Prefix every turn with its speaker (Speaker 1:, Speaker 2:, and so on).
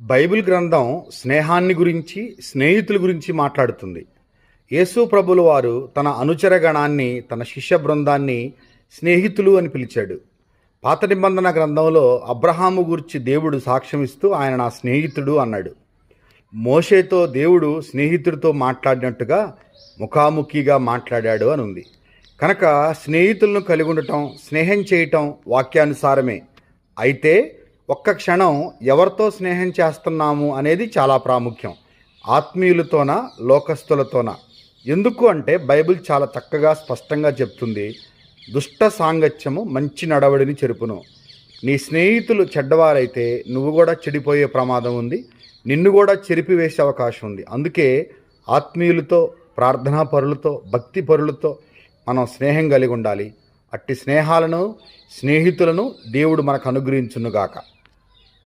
Speaker 1: Bible గ్రంథం స్నేహాన్ని గురించి స్నేహితుల గురించి మాట్లాడుతుంది. యేసు ప్రభుల వారు తన అనుచర గణాన్ని తన శిష్య బృందాన్ని స్నేహితులు అని పిలిచాడు. పాత నిబంధన గ్రంథంలో అబ్రహాము గురించి దేవుడు సాక్ష్యమిస్తూ ఆయన నా స్నేహితుడు అన్నాడు. మోషేతో దేవుడు స్నేహితుడితో మాట్లాడినట్టుగా ముఖాముఖిగా మాట్లాడాడు అని ఉంది. కనుక స్నేహితులను కలిగి ఉండటం స్నేహం చేయటం వాక్యానుసారమే. అయితే ఒక్క క్షణం ఎవరితో స్నేహం చేస్తున్నాము అనేది చాలా ప్రాముఖ్యం. ఆత్మీయులతోనా లోకస్తులతోనా ఎందుకు అంటే బైబిల్ చాలా చక్కగా స్పష్టంగా చెప్తుంది. దుష్ట సాంగత్యము మంచి నడవడిని చెరుపును. నీ స్నేహితులు చెడ్డవారైతే నువ్వు కూడా చెడిపోయే ప్రమాదం ఉంది. నిన్ను కూడా చెరిపివేసే అవకాశం ఉంది. అందుకే ఆత్మీయులతో ప్రార్థనా పరులతో భక్తి పరులతో మనం స్నేహం కలిగి ఉండాలి. అట్టి స్నేహాలను స్నేహితులను దేవుడు మనకు అనుగ్రహించునుగాక.